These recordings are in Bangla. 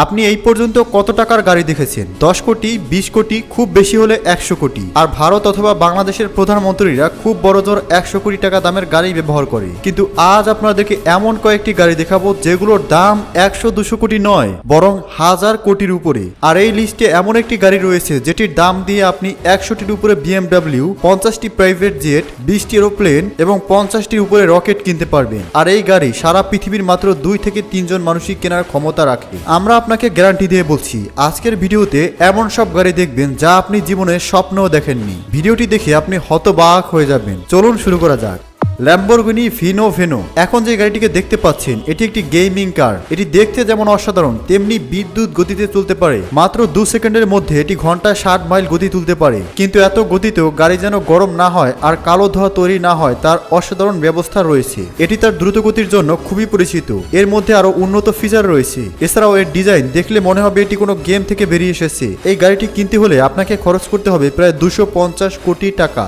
আপনি এই পর্যন্ত কত টাকার গাড়ি দেখেছেন? দশ কোটি, বিশ কোটি, খুব বেশি হলে একশো কোটি। আর ভারত অথবা বাংলাদেশের প্রধানমন্ত্রীরা খুব বড় জোর একশো কোটি টাকা দামের গাড়ি ব্যবহার করে। কিন্তু আজ আপনাদেরকে এমন কয়েকটি গাড়ি দেখাবো যেগুলোর দাম একশো দুশো কোটি নয়, বরং হাজার কোটির উপরে। আর এই লিস্টে এমন একটি গাড়ি রয়েছে যেটির দাম দিয়ে আপনি একশোটির উপরে বিএমডাব্লিউ, পঞ্চাশটি প্রাইভেট জেট, বিশটি এরোপ্লেন এবং পঞ্চাশটির উপরে রকেট কিনতে পারবেন। আর এই গাড়ি সারা পৃথিবীর মাত্র দুই থেকে তিনজন মানুষই কেনার ক্ষমতা রাখে। আমরা আপনাকে গ্যারান্টি দিয়ে বলছি, আজকের ভিডিওতে এমন সব গাড়ি দেখবেন যা আপনি জীবনে স্বপ্নেও দেখেননি। ভিডিওটি দেখে আপনি হতবাক হয়ে যাবেন। চলুন শুরু করা যাক। ল্যাম্বরগিনি ফিনো ভেনো এখন যে গাড়িটিকে দেখতে পাচ্ছেন, এটি একটি গেমিং কার এটি দেখতে যেমন অসাধারণ, তেমনি বিদ্যুৎ গতিতে চলতে পারে। মাত্র দু সেকেন্ডের মধ্যে এটি ঘন্টায় ষাট মাইল গতি তুলতে পারে। কিন্তু এত গতিতেও গাড়ি যেন গরম না হয় আর কালো ধোয়া তৈরি না হয়, তার অসাধারণ ব্যবস্থা রয়েছে। এটি তার দ্রুত গতির জন্য খুবই পরিচিত। এর মধ্যে আরও উন্নত ফিচার রয়েছে। এছাড়াও এর ডিজাইন দেখলে মনে হবে এটি কোনো গেম থেকে বেরিয়ে এসেছে। এই গাড়িটি কিনতে হলে আপনাকে খরচ করতে হবে প্রায় দুশো কোটি টাকা।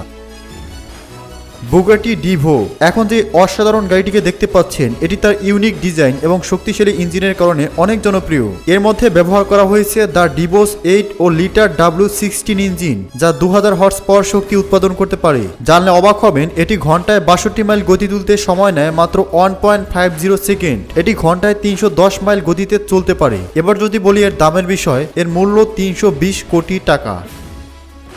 Bugatti Divo. এখন যে অসাধারণ গাড়িটিকে দেখতে পাচ্ছেন, এটি তার ইউনিক ডিজাইন এবং শক্তিশালী ইঞ্জিনের কারণে অনেক জনপ্রিয়। এর মধ্যে ব্যবহার করা হয়েছে the Divo's eight o litre W sixteen engine, যা দু হাজার হর্স পাওয়ার শক্তি উৎপাদন করতে পারে। জানলে অবাক হবেন, এটি ঘন্টায় বাষট্টি মাইল গতি তুলতে সময় নেয় মাত্র one point five zero second. এটি ঘন্টায় তিনশো দশ মাইল গতিতে চলতে পারে। এবার যদি বলি এর দামের বিষয়, এর মূল্য তিনশো বিশ কোটি টাকা।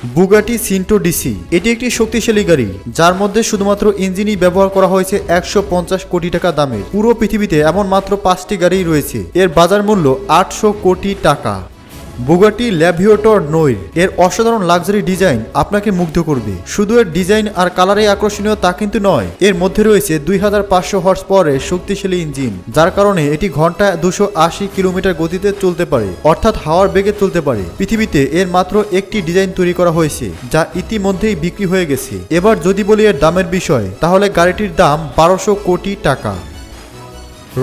Bugatti Centodieci. এটি একটি শক্তিশালী গাড়ি, যার মধ্যে শুধুমাত্র ইঞ্জিনই ব্যবহার করা হয়েছে একশো পঞ্চাশ কোটি টাকা দামের পুরো পৃথিবীতে এমন মাত্র পাঁচটি গাড়ি রয়েছে। এর বাজার মূল্য আটশো কোটি টাকা। বুগাটি ল্যাভিওটর নৈর এর অসাধারণ লাক্সারি ডিজাইন আপনাকে মুগ্ধ করবে। শুধু এর ডিজাইন আর কালারে আকর্ষণীয় তা কিন্তু নয়। এর মধ্যে রয়েছে দুই হাজার পাঁচশো হর্স পাওয়ারের শক্তিশালী ইঞ্জিন, যার কারণে এটি ঘন্টায় দুশো আশি কিলোমিটার গতিতে চলতে পারে, অর্থাৎ হাওয়ার বেগে চলতে পারে। পৃথিবীতে এর মাত্র একটি ডিজাইন তৈরি করা হয়েছে, যা ইতিমধ্যেই বিক্রি হয়ে গেছে। এবার যদি বলি এর দামের বিষয়, তাহলে গাড়িটির দাম বারোশো কোটি টাকা।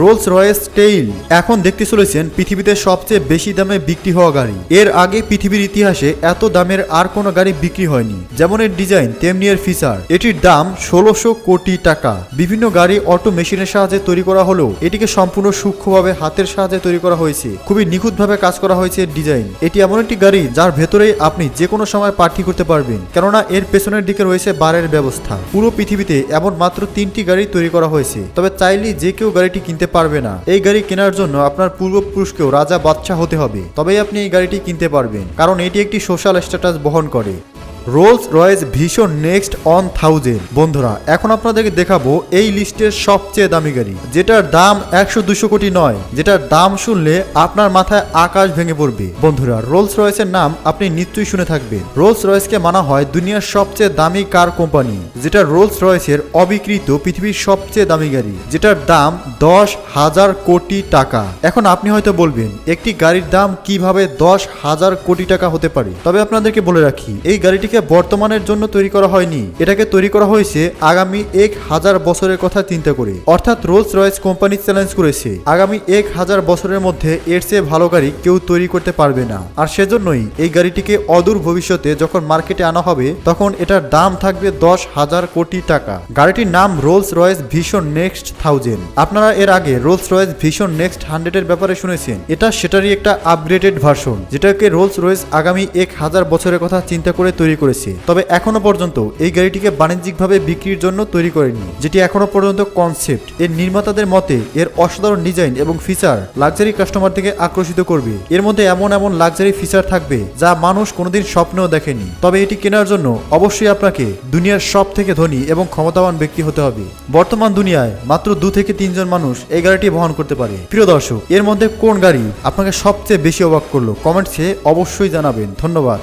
রোলস রয়েস টেইল এখন দেখতে চলেছেন পৃথিবীতে সবচেয়ে বেশি দামে বিক্রি হওয়া গাড়ি। এর আগে পৃথিবীর ইতিহাসে এত দামের আর কোনো গাড়ি বিক্রি হয়নি। যেমন এর ডিজাইন, তেমনি এর ফিচার এটির দাম ষোলোশো কোটি টাকা। বিভিন্ন গাড়ি অটো মেশিনের সাহায্যে তৈরি করা হলেও এটিকে সম্পূর্ণ সূক্ষ্মভাবে হাতের সাহায্যে তৈরি করা হয়েছে। খুবই নিখুঁতভাবে কাজ করা হয়েছে এর ডিজাইন। এটি এমন একটি গাড়ি যার ভেতরেই আপনি যে কোনো সময় পার্টি করতে পারবেন। কেননা এর পেছনের দিকে রয়েছে বারের ব্যবস্থা। পুরো পৃথিবীতে এমন মাত্র তিনটি গাড়ি তৈরি করা হয়েছে। তবে চাইলেই যে কেউ গাড়িটি কিনতে পারবে না। এই গাড়ি কেনার জন্য আপনার পূর্বপুরুষকেও রাজা বাদশাহ হতে হবে। তবেই আপনি এই গাড়িটি কিনতে পারবেন। কারণ এটি একটি সোশ্যাল স্ট্যাটাস বহন করে। Rolls Royce Vision Next one thousand. বন্ধুরা, এখন আপনাদেরকে দেখাবো এই লিস্টের সবচেয়ে দামি গাড়ি, যেটার দাম একশো দুশো কোটি নয়, যেটার দাম শুনলে আপনার মাথায় আকাশ ভেঙে পড়বে। বন্ধুরা, রোলস রয়েসের নাম আপনি নিশ্চয়ই শুনে থাকবেন। রোলস রয়েসকে মানা হয় দুনিয়ার সবচেয়ে দামি কার কোম্পানি, যেটা রোলস রয়েসের অবিকৃত পৃথিবীর সবচেয়ে দামি গাড়ি, যেটার দাম দশ হাজার কোটি টাকা। এখন আপনি হয়তো বলবেন, একটি গাড়ির দাম কীভাবে দশ হাজার কোটি টাকা হতে পারে? তবে আপনাদেরকে বলে রাখি, এই গাড়িটিকে বর্তমানের জন্য তৈরি করা হয়নি। এটাকে তৈরি করা হয়েছে আগামী এক হাজার বছরের কথা চিন্তা করে। অর্থাৎ রোলস রয়েস কোম্পানি চ্যালেঞ্জ করেছে। আগামী এক হাজার বছরের মধ্যে এর চেয়ে ভালো গাড়ি কেউ তৈরি করতে পারবে না। আর সেজন্যই এই গাড়িটিকে অদূর ভবিষ্যতে যখন মার্কেটে আনা হবে, তখন এটার দাম থাকবে দশ হাজার কোটি টাকা। গাড়িটির নাম Rolls Royce Vision Next thousand আপনারা এর আগে Rolls Royce Vision Next hundred এর ব্যাপারে শুনেছেন। এটা সেটারই একটা আপগ্রেডেড ভার্সন যেটাকে রোলস রয়েস আগামী এক হাজার বছরের কথা চিন্তা করে তৈরি করেছে। তবে এখনও পর্যন্ত এই গাড়িটিকে বাণিজ্যিকভাবে বিক্রির জন্য তৈরি করেনি, যেটি এখনও পর্যন্ত কনসেপ্ট এর নির্মাতাদের মতে, এর অসাধারণ ডিজাইন এবং ফিচার লাক্সারি কাস্টমার থেকে আকর্ষিত করবে। এর মধ্যে এমন এমন লাক্সারি ফিচার থাকবে, যা মানুষ কোনোদিন স্বপ্নেও দেখেনি। তবে এটি কেনার জন্য অবশ্যই আপনাকে দুনিয়ার সব থেকে ধনী এবং ক্ষমতাবান ব্যক্তি হতে হবে। বর্তমান দুনিয়ায় মাত্র দু থেকে তিনজন মানুষ এই গাড়িটি বহন করতে পারে। প্রিয় দর্শক, এর মধ্যে কোন গাড়ি আপনাকে সবচেয়ে বেশি অবাক করল? কমেন্টসে অবশ্যই জানাবেন। ধন্যবাদ।